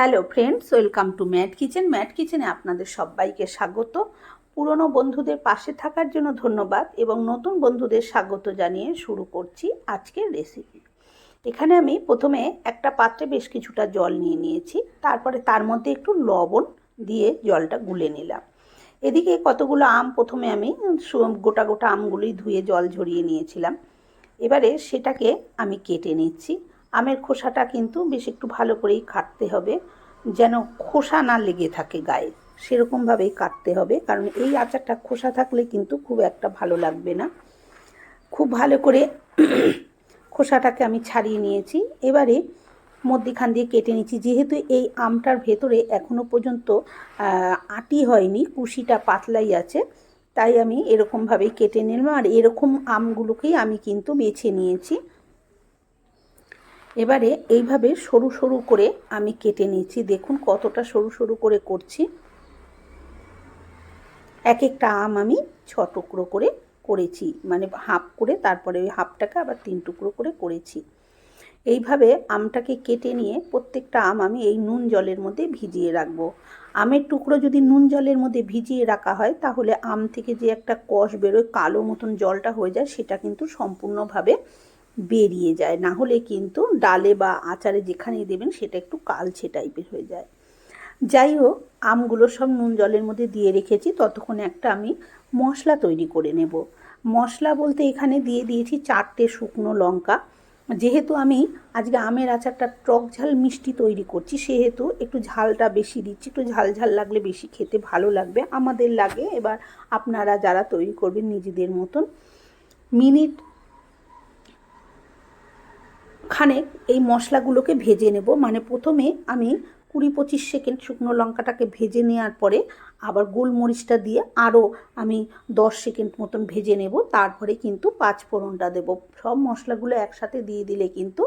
Hello friends, welcome to Matt kitchen. Matt কিচেনে আপনাদের সবাইকে স্বাগত। পুরনো বন্ধুদের পাশে থাকার জন্য ধন্যবাদ এবং নতুন বন্ধুদের স্বাগত জানিয়ে শুরু করছি আজকের রেসিপি এখানে আমি প্রথমে একটা পাত্রে বেশ কিছুটা জল নিয়ে নিয়েছি, তারপরে তার মধ্যে একটু লবণ দিয়ে জলটা গুলে নিলাম। এদিকে কতগুলো আম প্রথমে আমি গোটা গোটা আমগুলোই ধুয়ে জল ঝরিয়ে নিয়েছিলাম। এবারে সেটাকে আমি কেটে নিচ্ছি। আমের খোসাটা কিন্তু বেশ একটু ভালো করেই কাটতে হবে। যেন খোসা না লেগে থাকে গায়ে। সেরকমভাবেই কাটতে হবে। কারণ এই আচারটা খোসা থাকলে কিন্তু খুব একটা ভালো লাগবে না। খুব ভালো করে খোসাটাকে আমি ছাড়িয়ে নিয়েছি। এবারে মধ্যিখান দিয়ে কেটে নিচ্ছি। যেহেতু এই আমটার ভেতরে এখনও পর্যন্ত আটি হয়নি, কুশিটা পাতলাই আছে, তাই আমি এরকমভাবেই কেটে নিলাম। আর এরকম আমগুলোকেই আমি কিন্তু বেছে নিয়েছি। এবারে এইভাবে সরু সরু করে আমি কেটে নিয়েছি। দেখুন কতটা সরু সরু করে করছি। এক একটা আম আমি ছ টুকরো করে করেছি। মানে হাফ করে তারপরে ওই হাফটাকে আবার তিন টুকরো করে করেছি। এইভাবে আমটাকে কেটে নিয়ে প্রত্যেকটা আম আমি এই নুন জলের মধ্যে ভিজিয়ে রাখব। আমের টুকরো যদি নুন জলের মধ্যে ভিজিয়ে রাখা হয়, তাহলে আম থেকে যে একটা কষ বেরোয়, কালো মতন জলটা হয়ে যায়, সেটা কিন্তু সম্পূর্ণভাবে বেরিয়ে যায়। না হলে কিন্তু ডালে বা আচারে যেখানেই দেবেন সেটা একটু কালছে টাইপের হয়ে যায়। যাই হোক, আমগুলো সব নুন জলের মধ্যে দিয়ে রেখেছি। ততক্ষণে একটা আমি মশলা তৈরি করে নেব। মশলা বলতে এখানে দিয়ে দিয়েছি চারটে শুকনো লঙ্কা। যেহেতু আমি আজকে আমের আচারটা টক ঝাল মিষ্টি তৈরি করছি, সেহেতু একটু ঝালটা বেশি দিচ্ছি। একটু ঝাল ঝাল লাগলে বেশি খেতে ভালো লাগবে। আমাদের লাগে। এবার আপনারা যারা তৈরি করবেন নিজেদের মতন। মিনিট খানেক এই মশলাগুলোকে ভেজে নেব। মানে প্রথমে আমি কুড়ি পঁচিশ সেকেন্ড শুকনো লঙ্কাটাকে ভেজে নেওয়ার পরে আবার গোলমরিচটা দিয়ে আরও আমি দশ সেকেন্ড মতন ভেজে নেব। তারপরে কিন্তু পাঁচ ফোড়নটা দেবো। সব মশলাগুলো একসাথে দিয়ে দিলে কিন্তু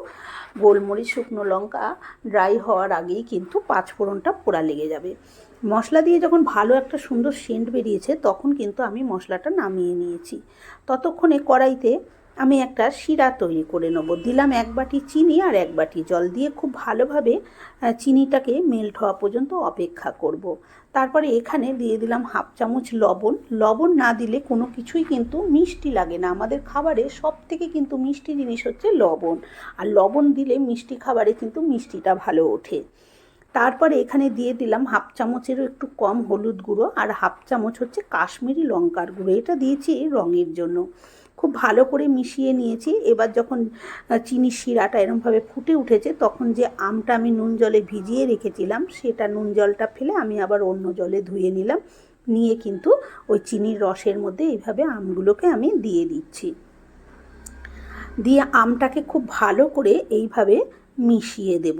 গোলমরিচ, শুকনো লঙ্কা ড্রাই হওয়ার আগেই কিন্তু পাঁচ ফোড়নটা পোড়া লেগে যাবে। মশলা দিয়ে যখন ভালো একটা সুন্দর সেন্ট বেরিয়েছে, তখন কিন্তু আমি মশলাটা নামিয়ে নিয়েছি। ততক্ষণে কড়াইতে আমি একটা শিরা তৈরি করে নেব। দিলাম এক বাটি চিনি আর এক বাটি জল দিয়ে খুব ভালোভাবে চিনিটাকে মেল্ট হওয়া পর্যন্ত অপেক্ষা করব। তারপরে এখানে দিয়ে দিলাম হাফ চামচ লবণ। লবণ না দিলে কোনো কিছুই কিন্তু মিষ্টি লাগে না। আমাদের খাবারে সব থেকে কিন্তু মিষ্টি জিনিস হচ্ছে লবণ। আর লবণ দিলে মিষ্টি খাবারে কিন্তু মিষ্টিটা ভালো ওঠে। তারপরে এখানে দিয়ে দিলাম হাফ চামচেরও একটু কম হলুদ গুঁড়ো আর হাফ চামচ হচ্ছে কাশ্মীরি লঙ্কার গুঁড়ো। এটা দিয়েছি রঙের জন্য। খুব ভালো করে মিশিয়ে নিয়েছি। এবার যখন চিনির শিরাটা এরমভাবে ফুটে উঠেছে, তখন যে আমটা আমি নুন জলে ভিজিয়ে রেখেছিলাম, সেটা নুন জলটা ফেলে আমি আবার অন্য জলে ধুয়ে নিলাম। নিয়ে কিন্তু ওই চিনির রসের মধ্যে এইভাবে আমগুলোকে আমি দিয়ে দিচ্ছি। দিয়ে আমটাকে খুব ভালো করে এইভাবে মিশিয়ে দেব।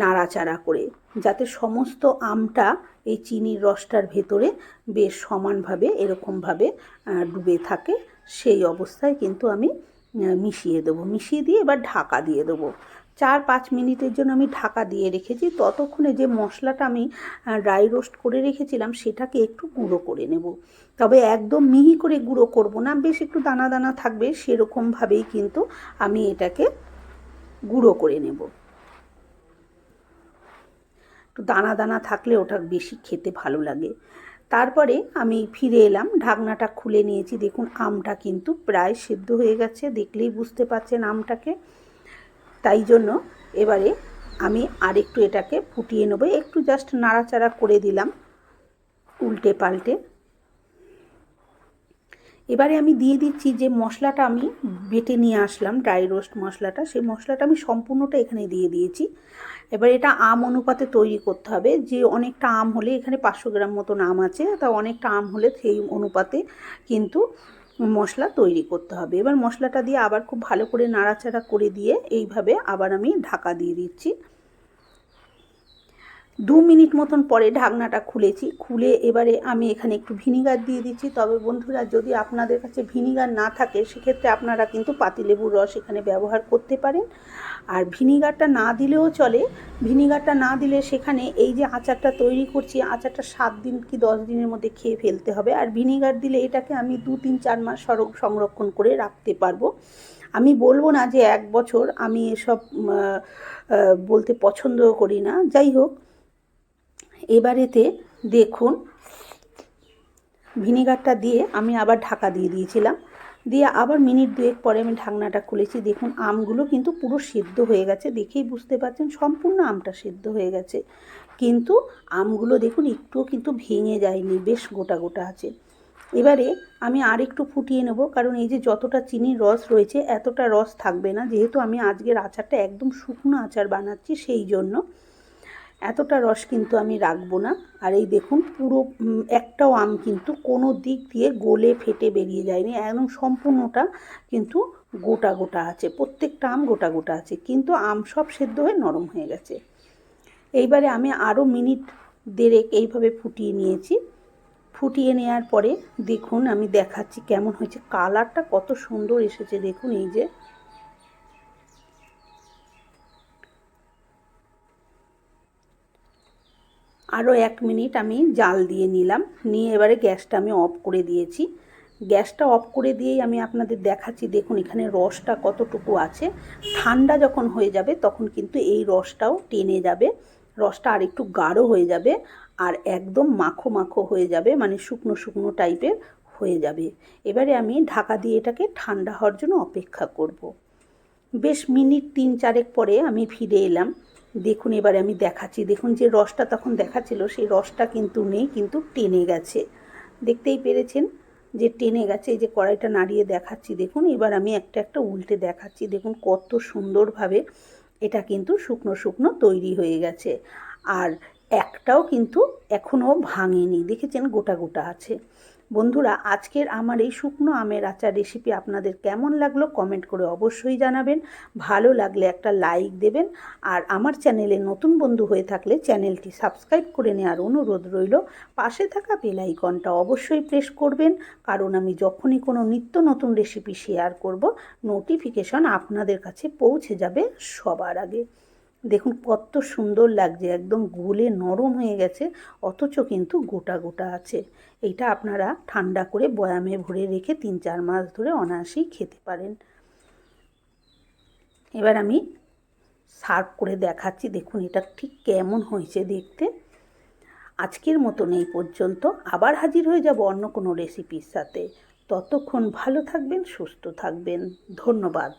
নাড়াচাড়া করে, যাতে সমস্ত আমটা এই চিনির রসটার ভেতরে বেশ সমানভাবে, এরকমভাবে ডুবে থাকে। সেই অবস্থায় কিন্তু আমি মিশিয়ে দেবো। মিশিয়ে দিয়ে এবার ঢাকা দিয়ে দেবো। চার পাঁচ মিনিটের জন্য আমি ঢাকা দিয়ে রেখেছি। ততক্ষণে যে মশলাটা আমি ড্রাই রোস্ট করে রেখেছিলাম, সেটাকে একটু গুঁড়ো করে নেব। তবে একদম মিহি করে গুঁড়ো করব না, বেশ একটু দানা দানা থাকবে, সেরকমভাবেই কিন্তু আমি এটাকে গুঁড়ো করে নেব। একটু দানা দানা থাকলে ওটা বেশি খেতে ভালো লাগে। তারপরে আমি ফিরে এলাম, ঢাকনাটা খুলে নিয়েছি। দেখুন, আমটা কিন্তু প্রায় সেদ্ধ হয়ে গেছে, দেখলেই বুঝতে পারছেন আমটাকে। তাই জন্য এবারে আমি আরেকটু এটাকে ফুটিয়ে নেব। একটু জাস্ট নাড়াচাড়া করে দিলাম, উল্টে পাল্টে। এবারে আমি দিয়ে দিচ্ছি যে মশলাটা আমি বেটে নিয়ে আসলাম ড্রাই রোস্ট মশলাটা, সেই মশলাটা আমি সম্পূর্ণটা এখানে দিয়ে দিয়েছি। এবার এটা আম অনুপাতে তৈরি করতে হবে। যে অনেকটা আম হলে এখানে পাঁচশো গ্রাম মতন আম আছে, তা অনেকটা আম হলে সেই অনুপাতে কিন্তু মশলা তৈরি করতে হবে। এবার মশলাটা দিয়ে আবার খুব ভালো করে নাড়াচাড়া করে দিয়ে এইভাবে আবার আমি ঢাকা দিয়ে দিচ্ছি। দু মিনিট মতন পরে ঢাকনাটা খুলেছি। খুলে এবারে আমি এখানে একটু ভিনিগার দিয়ে দিচ্ছি। তবে বন্ধুরা, যদি আপনাদের কাছে ভিনিগার না থাকে, সেক্ষেত্রে আপনারা কিন্তু পাতিলেবুর রস এখানে ব্যবহার করতে পারেন। আর ভিনিগারটা না দিলেও চলে। ভিনিগারটা না দিলে সেখানে এই যে আচারটা তৈরি করছি, আচারটা সাত দিন কি দশ দিনের মধ্যে খেয়ে ফেলতে হবে। আর ভিনিগার দিলে এটাকে আমি দু, তিন, চার মাস সরক সংরক্ষণ করে রাখতে পারব। আমি বলব না যে এক বছর আমি এসব বলতে পছন্দ করি না। যাই হোক এবারেতে দেখুন, ভিনেগারটা দিয়ে আমি আবার ঢাকা দিয়ে দিয়েছিলাম। দিয়ে আবার মিনিট দুয়েক পরে আমি ঢাকনাটা খুলেছি। দেখুন, আমগুলো কিন্তু পুরো সিদ্ধ হয়ে গেছে। দেখেই বুঝতে পারছেন, সম্পূর্ণ আমটা সিদ্ধ হয়ে গেছে। কিন্তু আমগুলো দেখুন, একটুও কিন্তু ভেঙে যায়নি, বেশ গোটা গোটা আছে। এবারে আমি আর একটু ফুটিয়ে নেব, কারণ এই যে যতটা চিনির রস রয়েছে, এতটা রস থাকবে না। যেহেতু আমি আজকের আচারটা একদম শুকনো আচার বানাচ্ছি, সেই জন্য এতটা রস কিন্তু আমি রাখব না। আর এই দেখুন, পুরো একটাও আম কিন্তু কোনো দিক দিয়ে গলে ফেটে বেরিয়ে যায়নি। একদম সম্পূর্ণটা কিন্তু গোটা গোটা আছে। প্রত্যেকটা আম গোটা গোটা আছে। কিন্তু আম সব সেদ্ধ হয়ে নরম হয়ে গেছে। এইবারে আমি আরও মিনিট দেড়েক এইভাবে ফুটিয়ে নিয়েছি। ফুটিয়ে নেওয়ার পরে দেখুন, আমি দেখাচ্ছি কেমন হয়েছে। কালারটা কত সুন্দর এসেছে। দেখুন, এই যে আরও এক মিনিট আমি জাল দিয়ে নিলাম। নিয়ে এবারে গ্যাসটা আমি অফ করে দিয়েছি। গ্যাসটা অফ করে দিয়েই আমি আপনাদের দেখাচ্ছি, দেখুন এখানে রসটা কতটুকু আছে। ঠান্ডা যখন হয়ে যাবে তখন কিন্তু এই রসটাও টেনে যাবে। রসটা আর একটু গাঢ় হয়ে যাবে আর একদম মাখো মাখো হয়ে যাবে মানে শুকনো শুকনো টাইপের হয়ে যাবে। এবারে আমি ঢাকা দিয়ে এটাকে ঠান্ডা হওয়ার জন্য অপেক্ষা করব। বেশ মিনিট তিন চারেক পরে আমি ফিরে এলাম। দেখুন, এবারে আমি দেখাচ্ছি। দেখুন, যে রসটা তখন দেখাচ্ছিল, সেই রসটা কিন্তু নেই, কিন্তু টেনে গেছে। দেখতেই পেরেছেন যে টেনে গেছে, এই যে কড়াইটা নাড়িয়ে দেখাচ্ছি। দেখুন, এবার আমি একটা একটা উল্টে দেখাচ্ছি। দেখুন, কত সুন্দরভাবে এটা কিন্তু শুকনো শুকনো তৈরি হয়ে গেছে। আর একটাও কিন্তু এখনও ভাঙেনি। দেখেছেন, গোটা গোটা আছে। বন্ধুরা, আজকের আমার এই শুকনো আমের আচার রেসিপি আপনাদের কেমন লাগল কমেন্ট করে অবশ্যই জানাবেন। ভালো লাগলে একটা লাইক দেবেন আর আমার চ্যানেলে নতুন বন্ধু হয়ে থাকলে চ্যানেলটি সাবস্ক্রাইব করে নেওয়ার অনুরোধ রইল। পাশে থাকা বেল আইকনটা অবশ্যই প্রেস করবেন, কারণ আমি যখনই কোনো নিত্য নতুন রেসিপি শেয়ার করব নোটিফিকেশন আপনাদের কাছে পৌঁছে যাবে সবার আগে। দেখুন, কত সুন্দর লাগছে, একদম গলে নরম হয়ে গেছে, অথচ কিন্তু গোটা গোটা আছে। এইটা আপনারা ঠান্ডা করে বয়ামে ভরে রেখে তিন চার মাস ধরে অনায়াসেই খেতে পারেন। এবার আমি সার্ভ করে দেখাচ্ছি, দেখুন এটা ঠিক কেমন হয়েছে দেখতে। আজকের মতন এই পর্যন্ত, আবার হাজির হয়ে যাব অন্য কোনো রেসিপির সাথে। ততক্ষণ ভালো থাকবেন, সুস্থ থাকবেন। ধন্যবাদ।